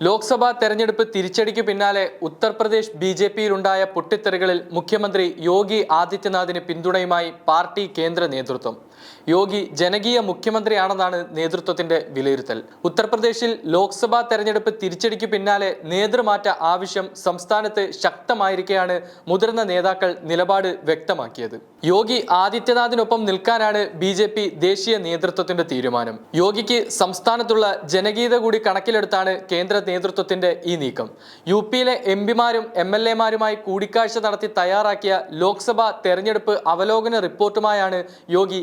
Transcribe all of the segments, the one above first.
ലോക്സഭാ തെരഞ്ഞെടുപ്പ് തിരിച്ചടിക്ക് പിന്നാലെ ഉത്തർപ്രദേശ് ബി ജെ പിയിലുണ്ടായ പൊട്ടിത്തെറികളിൽ മുഖ്യമന്ത്രി യോഗി ആദിത്യനാഥിന് പിന്തുണയുമായി പാർട്ടി കേന്ദ്ര നേതൃത്വം. യോഗി ജനകീയ മുഖ്യമന്ത്രിയാണെന്നാണ് നേതൃത്വത്തിന്റെ വിലയിരുത്തൽ. ഉത്തർപ്രദേശിൽ ലോക്സഭാ തെരഞ്ഞെടുപ്പ് തിരിച്ചടിക്ക് പിന്നാലെ നേതൃമാറ്റ ആവശ്യം സംസ്ഥാനത്ത് ശക്തമായിരിക്കെയാണ് മുതിർന്ന നേതാക്കൾ നിലപാട് വ്യക്തമാക്കിയത്. യോഗി ആദിത്യനാഥിനൊപ്പം നിൽക്കാനാണ് ബി ജെ പി ദേശീയ നേതൃത്വത്തിന്റെ തീരുമാനം. യോഗിക്ക് സംസ്ഥാനത്തുള്ള ജനകീയത കൂടി കണക്കിലെടുത്താണ് കേന്ദ്ര നേതൃത്വത്തിന്റെ ഈ നീക്കം. യു പിയിലെ എം പിമാരും എം എൽ എമാരുമായി കൂടിക്കാഴ്ച നടത്തി തയ്യാറാക്കിയ ലോക്സഭാ തെരഞ്ഞെടുപ്പ് അവലോകന റിപ്പോർട്ടുമായാണ് യോഗി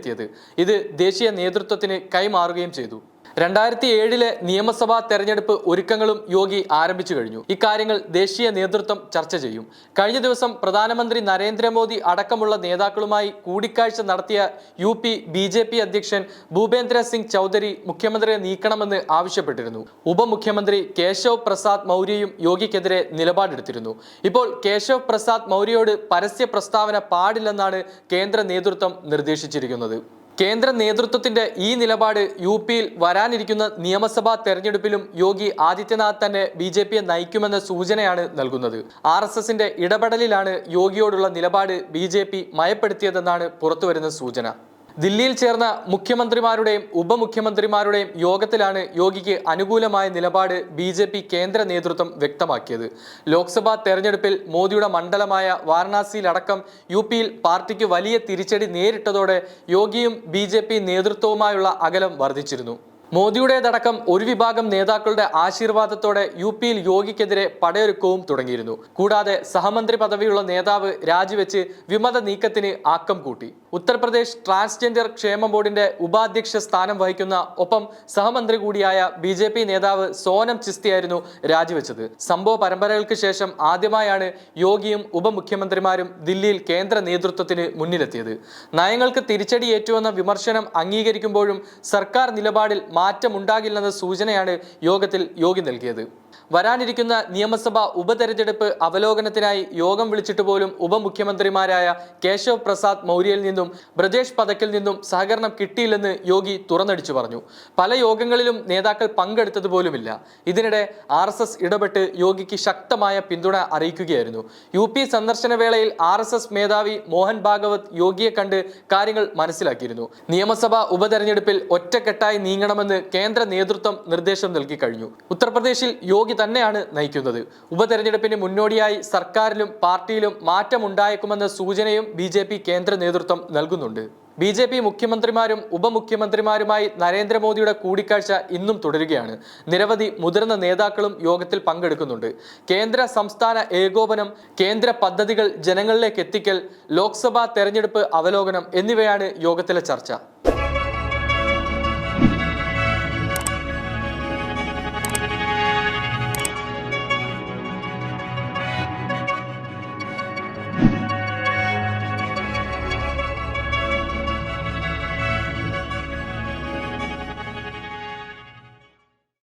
ദില്ലിയിലെത്തിയത് ഇത് ദേശീയ നേതൃത്വത്തിന് കൈമാറുകയും ചെയ്തു. രണ്ടായിരത്തി ഏഴിലെ നിയമസഭാ തെരഞ്ഞെടുപ്പ് ഒരുക്കങ്ങളും യോഗി ആരംഭിച്ചു കഴിഞ്ഞു. ഇക്കാര്യങ്ങൾ ദേശീയ നേതൃത്വം ചർച്ച ചെയ്യും. കഴിഞ്ഞ ദിവസം പ്രധാനമന്ത്രി നരേന്ദ്രമോദി അടക്കമുള്ള നേതാക്കളുമായി കൂടിക്കാഴ്ച നടത്തിയ U P B J P അധ്യക്ഷൻ ഭൂപേന്ദ്ര സിംഗ് ചൗധരി മുഖ്യമന്ത്രിയെ നീക്കണമെന്ന് ആവശ്യപ്പെട്ടിരുന്നു. ഉപമുഖ്യമന്ത്രി കേശവ് പ്രസാദ് മൗര്യയും യോഗിക്കെതിരെ നിലപാടെടുത്തിരുന്നു. ഇപ്പോൾ കേശവ് പ്രസാദ് മൗര്യയോട് പരസ്യ പ്രസ്താവന പാടില്ലെന്നാണ് കേന്ദ്ര നേതൃത്വം നിർദ്ദേശിച്ചിരിക്കുന്നത്. കേന്ദ്ര നേതൃത്വത്തിന്റെ ഈ നിലപാട് യു പിയിൽ വരാനിരിക്കുന്ന നിയമസഭാ തെരഞ്ഞെടുപ്പിലും യോഗി ആദിത്യനാഥ് തന്നെ ബി ജെ പിയെ നയിക്കുമെന്ന സൂചനയാണ് നൽകുന്നത്. ആർ എസ് എസിന്റെ ഇടപെടലിലാണ് യോഗിയോടുള്ള നിലപാട് ബി ജെ പി മയപ്പെടുത്തിയതെന്നാണ് പുറത്തുവരുന്ന സൂചന. ദില്ലിയിൽ ചേർന്ന മുഖ്യമന്ത്രിമാരുടെയും ഉപമുഖ്യമന്ത്രിമാരുടെയും യോഗത്തിലാണ് യോഗിക്ക് അനുകൂലമായ നിലപാട് ബി ജെ പി കേന്ദ്ര നേതൃത്വം വ്യക്തമാക്കിയത്. ലോക്സഭാ തെരഞ്ഞെടുപ്പിൽ മോദിയുടെ മണ്ഡലമായ വാരണാസിയിലടക്കം യു പിയിൽ പാർട്ടിക്ക് വലിയ തിരിച്ചടി നേരിട്ടതോടെ യോഗിയും ബി നേതൃത്വവുമായുള്ള അകലം വർദ്ധിച്ചിരുന്നു. മോദിയുടേതടക്കം ഒരു വിഭാഗം നേതാക്കളുടെ ആശീർവാദത്തോടെ യു പിയിൽ യോഗിക്കെതിരെ പടയൊരുക്കവും തുടങ്ങിയിരുന്നു. കൂടാതെ സഹമന്ത്രി പദവിയുള്ള നേതാവ് രാജിവെച്ച് വിമത നീക്കത്തിന് ആക്കം കൂട്ടി. ഉത്തർപ്രദേശ് ട്രാൻസ്ജെൻഡർ ക്ഷേമ ബോർഡിന്റെ ഉപാധ്യക്ഷ സ്ഥാനം വഹിക്കുന്ന ഒപ്പം സഹമന്ത്രി കൂടിയായ ബി ജെ പി നേതാവ് സോനം ചിസ്തിയായിരുന്നു രാജിവെച്ചത്. സംഭവ പരമ്പരകൾക്ക് ശേഷം ആദ്യമായാണ് യോഗിയും ഉപമുഖ്യമന്ത്രിമാരും ദില്ലിയിൽ കേന്ദ്ര നേതൃത്വത്തിന് മുന്നിലെത്തിയത്. നയങ്ങൾക്ക് തിരിച്ചടിയേറ്റുവെന്ന വിമർശനം അംഗീകരിക്കുമ്പോഴും സർക്കാർ നിലപാടിൽ മാറ്റമുണ്ടാകില്ലെന്ന സൂചനയാണ് യോഗത്തിൽ യോഗി നൽകിയത്. വരാനിരിക്കുന്ന നിയമസഭാ ഉപതെരഞ്ഞെടുപ്പ് അവലോകനത്തിനായി യോഗം വിളിച്ചിട്ട് പോലും ഉപമുഖ്യമന്ത്രിമാരായ കേശവ് പ്രസാദ് മൗര്യയിൽ നിന്നും ബ്രജേഷ് പതക്കിൽ നിന്നും സഹകരണം കിട്ടിയില്ലെന്ന് യോഗി തുറന്നടിച്ചു പറഞ്ഞു. പല യോഗങ്ങളിലും നേതാക്കൾ പങ്കെടുത്തത് പോലുമില്ല. ഇതിനിടെ ആർ എസ് എസ് ഇടപെട്ട് യോഗിക്ക് ശക്തമായ പിന്തുണ അറിയിക്കുകയായിരുന്നു. യു പി സന്ദർശന വേളയിൽ ആർ എസ് എസ് മേധാവി മോഹൻ ഭാഗവത് യോഗിയെ കണ്ട് കാര്യങ്ങൾ മനസ്സിലാക്കിയിരുന്നു. നിയമസഭാ ഉപതെരഞ്ഞെടുപ്പിൽ ഒറ്റക്കെട്ടായി നീങ്ങണമെന്ന് കേന്ദ്ര നേതൃത്വം നിർദ്ദേശം നൽകി കഴിഞ്ഞു. ഉത്തർപ്രദേശിൽ യോഗി തന്നെയാണ് നയിക്കുന്നത്. ഉപതെരഞ്ഞെടുപ്പിന് മുന്നോടിയായി സർക്കാരിലും പാർട്ടിയിലും മാറ്റമുണ്ടായേക്കുമെന്ന സൂചനയും ബി കേന്ദ്ര നേതൃത്വം നൽകുന്നുണ്ട്. ബി ജെ പി മുഖ്യമന്ത്രിമാരും ഉപമുഖ്യമന്ത്രിമാരുമായി നരേന്ദ്രമോദിയുടെ കൂടിക്കാഴ്ച ഇന്നും തുടരുകയാണ്. നിരവധി മുതിർന്ന നേതാക്കളും യോഗത്തിൽ പങ്കെടുക്കുന്നുണ്ട്. കേന്ദ്ര സംസ്ഥാന ഏകോപനം കേന്ദ്ര പദ്ധതികൾ ജനങ്ങളിലേക്ക് എത്തിക്കൽ ലോക്സഭാ തെരഞ്ഞെടുപ്പ് അവലോകനം എന്നിവയാണ് യോഗത്തിലെ ചർച്ച.